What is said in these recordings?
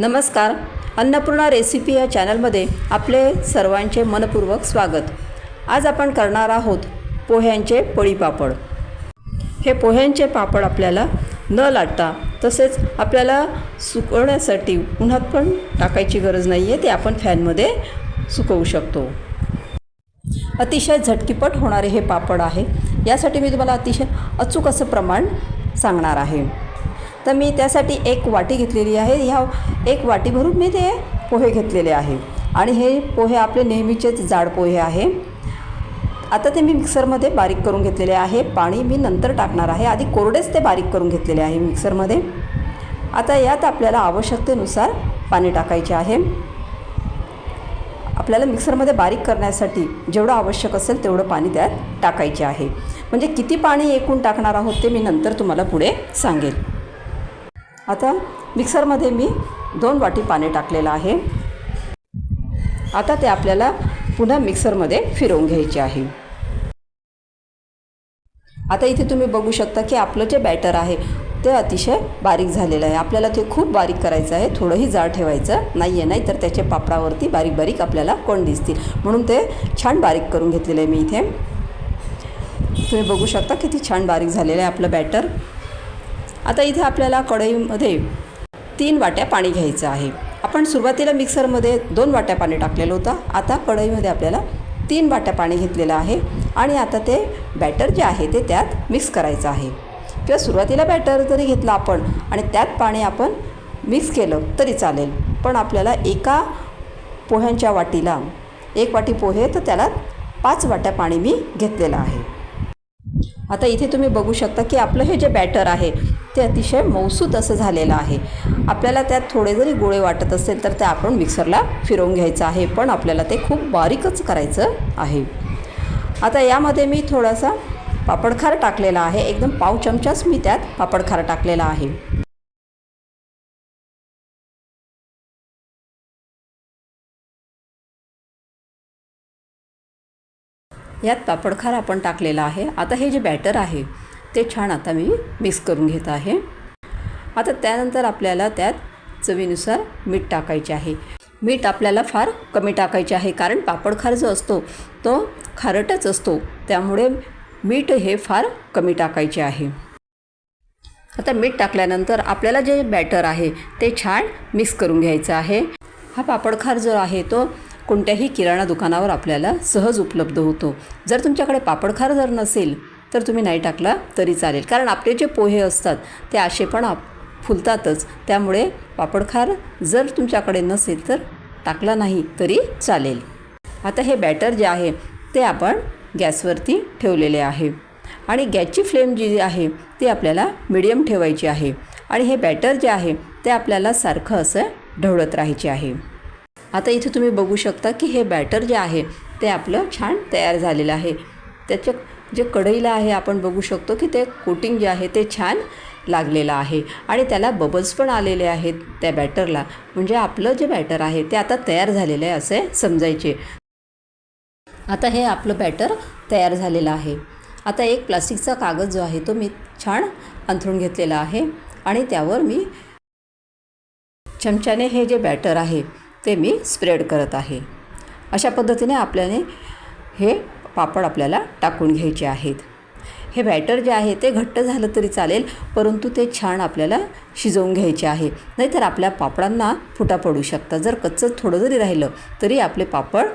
नमस्कार. अन्नपूर्णा रेसिपी या चॅनलमध्ये आपले सर्वांचे मनपूर्वक स्वागत. आज आपण करणार आहोत पोह्यांचे पोळी पापड. हे पोह्यांचे पापड आपल्याला न लाटता तसेच आपल्याला सुकवण्यासाठी उन्हात पण टाकायची गरज नाही आहे ते आपण फॅनमध्ये सुकवू शकतो. अतिशय झटकीपट होणारे हे पापड आहे. यासाठी मी तुम्हाला अतिशय अचूक असं प्रमाण सांगणार आहे. तर मी त्यासाठी एक वाटी घेतलेली आहे. ह्या एक वाटी भरून मी ते पोहे घेतलेले आहे. आणि हे पोहे आपले नेहमीचेच जाड पोहे आहे. आता ते मी मिक्सरमध्ये बारीक करून घेतलेले आहे. पाणी मी नंतर टाकणार आहे. आधी कोरडेच ते बारीक करून घेतलेले आहे मिक्सरमध्ये. आता यात आपल्याला आवश्यकतेनुसार पाणी टाकायचे आहे. आपल्याला मिक्सरमध्ये बारीक करण्यासाठी जेवढं आवश्यक असेल तेवढं पाणी त्यात टाकायचे आहे. म्हणजे किती पाणी एकूण टाकणार आहोत ते मी नंतर तुम्हाला पुढे सांगेल. आता मिक्सरमध्ये मी दोन वाटी पाणी टाकलेलं आहे. आता ते आपल्याला पुन्हा मिक्सरमध्ये फिरवून घ्यायचे आहे. आता इथे तुम्ही बघू शकता की आपलं जे बॅटर आहे ते अतिशय बारीक झालेलं आहे. आपल्याला ते खूप बारीक करायचं आहे. थोडंही जाड ठेवायचं नाही आहे नाही तर त्याच्या पापडावरती बारीक बारीक आपल्याला कोण दिसतील. म्हणून ते छान बारीक करून घेतलेलं आहे मी इथे. तुम्ही बघू शकता किती छान बारीक झालेलं आहे आपलं बॅटर. आता इथे आपल्याला कढईमध्ये तीन वाट्या पाणी घ्यायचं आहे. आपण सुरुवातीला मिक्सरमध्ये दोन वाट्या पाणी टाकलेलं होतं. आता कढईमध्ये आपल्याला तीन वाट्या पाणी घेतलेलं आहे. आणि आता ते बॅटर जे आहे ते त्यात मिक्स करायचं आहे. किंवा सुरुवातीला बॅटर जरी घेतलं आपण आणि त्यात पाणी आपण मिक्स केलं तरी चालेल. पण आपल्याला एका पोह्यांच्या वाटीला एक वाटी पोहे तर त्याला पाच वाट्या पाणी मी घेतलेलं आहे. आता इथे तुम्ही बघू शकता की आपलं हे जे बॅटर आहे ते अतिशय मौसूत असं झालेलं आहे. आपल्याला त्यात थोडे जरी गोळे वाटत असेल तर ते आपण मिक्सरला फिरवून घ्यायचं आहे पण आपल्याला ते खूप बारीकच करायचं आहे. आता यामध्ये मी थोडासा पापडखार टाकलेला आहे. एकदम पाव चमचाच मी त्यात पापडखार टाकलेला आहे. यात पापडखार आपण टाकलेला आहे. आता हे जे बॅटर आहे ते छान आता मी मिक्स करून घेत आहे. आता त्यानंतर आपल्याला त्यात चवीनुसार मीठ टाकायचे आहे. मीठ आपल्याला फार कमी टाकायचे आहे कारण पापडखार जो असतो तो खारटच असतो. त्यामुळे मीठ हे फार कमी टाकायचे आहे. आता मीठ टाकल्यानंतर आपल्याला जे बॅटर आहे ते छान मिक्स करून घ्यायचं आहे. हा पापडखार जो आहे तो कोणत्याही किराणा दुकानावर आपल्याला सहज उपलब्ध होतो. जर तुमच्याकडे पापडखार जर नसेल तर तुम्ही नाही टाकला तरी चालेल. कारण आपले जे पोहे असतात ते असे पण आप फुलतातच. त्यामुळे पापडखार जर तुमच्याकडे नसेल तर टाकला नाही तरी चालेल. आता हे बॅटर जे आहे ते आपण गॅसवरती ठेवलेले आहे. आणि गॅसची फ्लेम जी आहे ती आपल्याला मिडियम ठेवायची आहे. आणि हे बॅटर जे आहे ते आपल्याला सारखं असं ढवळत राहायचे आहे. आता इथे तुम्ही बघू शकता की हे बॅटर जे आहे ते आपलं छान तयार झालेलं आहे. त्याच्या जे कढईला आहे आपण बघू शकतो की ते कोटिंग जे आहे ते छान लागलेलं आहे. आणि त्याला बबल्स पण आलेले आहेत त्या बॅटरला म्हणजे आपलं जे बॅटर आहे ते आता तयार झालेलं आहे असे समजायचे. आता हे आपलं बॅटर तयार झालेलं आहे. आता एक प्लास्टिकचा कागद जो आहे तो मी छान अंथरून घेतलेला आहे. आणि त्यावर मी चमच्याने हे जे बॅटर आहे ते मी स्प्रेड करत आहे. अशा पद्धतीने आपल्याने हे पापड आपल्याला टाकून घ्यायचे आहेत. हे बॅटर जे आहे ते घट्ट झालं तरी चालेल परंतु ते छान आपल्याला शिजवून घ्यायचे आहे. नाहीतर आपल्या पापडांना फुटा पडू शकतात जर कच्चं थोडं जरी राहिलं तरी आपले पापड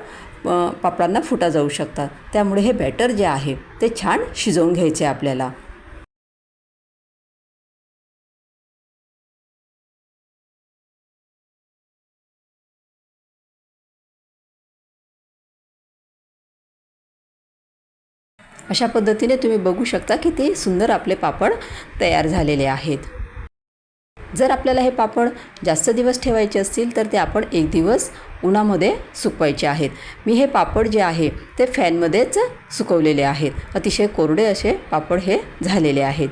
पापडांना फुटा जाऊ शकतात. त्यामुळे हे बॅटर जे आहे ते छान शिजवून घ्यायचे आपल्याला. अशा पद्धतीने तुम्ही बघू शकता की ते सुंदर आपले पापड तयार झालेले आहेत. जर आपल्याला हे पापड जास्त दिवस ठेवायचे असतील तर ते आपण एक दिवस उन्हामध्ये सुकवायचे आहेत. मी हे पापड जे आहे ते फॅनमध्येच सुकवलेले आहेत. अतिशय कोरडे असे पापड हे झालेले आहेत.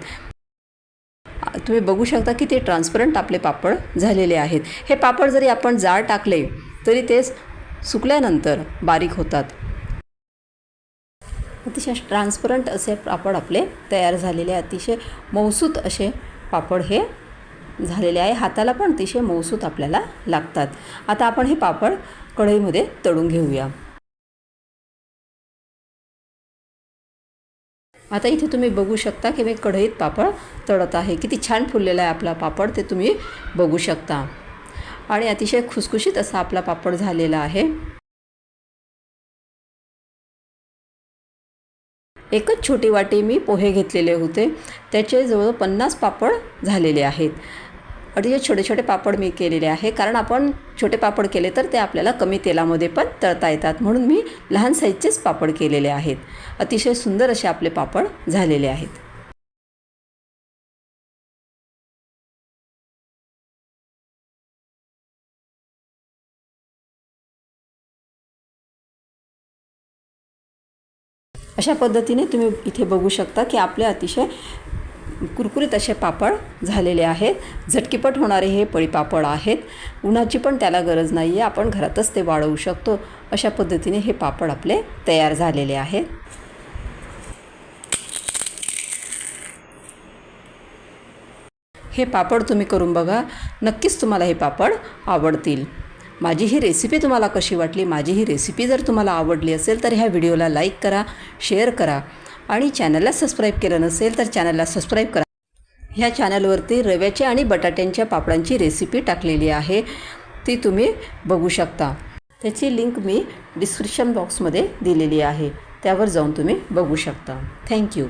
तुम्ही बघू शकता की ते ट्रान्सपरंट आपले पापड झालेले आहेत. हे पापड जरी आपण जाळ टाकले तरी ते सुकल्यानंतर बारीक होतात. अतिशय ट्रान्सपरंट असे पापड आपले तयार झालेले अतिशय मौसूत असे पापड हे झालेले आहे. हाताला पण अतिशय मऊसूत आपल्याला लागतात. आता आपण हे पापड कढईमध्ये तळून घेऊया. आता इथे तुम्ही बघू शकता की मी कढईत पापड तळत आहे. किती छान फुललेला आहे आपला पापड ते तुम्ही बघू शकता. आणि अतिशय खुसखुशीत असा आपला पापड झालेला आहे. एकच छोटी वाटी मी पोहे घेतलेले होते. त्याचे जवळ पन्नास पापड झालेले आहेत. अतिशय छोटे छोटे पापड मी केलेले आहे. कारण आपण छोटे पापड केले तर ते आपल्याला कमी तेलामध्ये पण तळता येतात. म्हणून मी लहान साईजचेच पापड केलेले आहेत. अतिशय सुंदर असे आपले पापड झालेले आहेत. अशा पद्धतीने तुम्ही इथे बघू शकता की आपले अतिशय कुरकुरीत असे पापड झालेले आहेत. झटकीपट होणारे हे पळीपापड आहेत. उन्हाची पण त्याला गरज नाही आहे आपण घरातच ते वाढवू शकतो. अशा पद्धतीने हे पापड आपले तयार झालेले आहेत. हे पापड तुम्ही करून बघा. नक्कीच तुम्हाला हे पापड आवडतील. माझी ही रेसिपी तुम्हाला कशी वाटली माझी ही रेसिपी जर तुम्हाला आवडली असेल तर ह्या व्हिडिओला लाईक करा शेअर करा आणि चॅनलला सबस्क्राईब केलं नसेल तर चॅनलला सबस्क्राईब करा. ह्या चॅनलवरती रव्याच्या आणि बटाट्यांच्या पापडांची रेसिपी टाकलेली आहे ती तुम्ही बघू शकता. त्याची लिंक मी डिस्क्रिप्शन बॉक्समध्ये दिलेली आहे त्यावर जाऊन तुम्ही बघू शकता. थँक्यू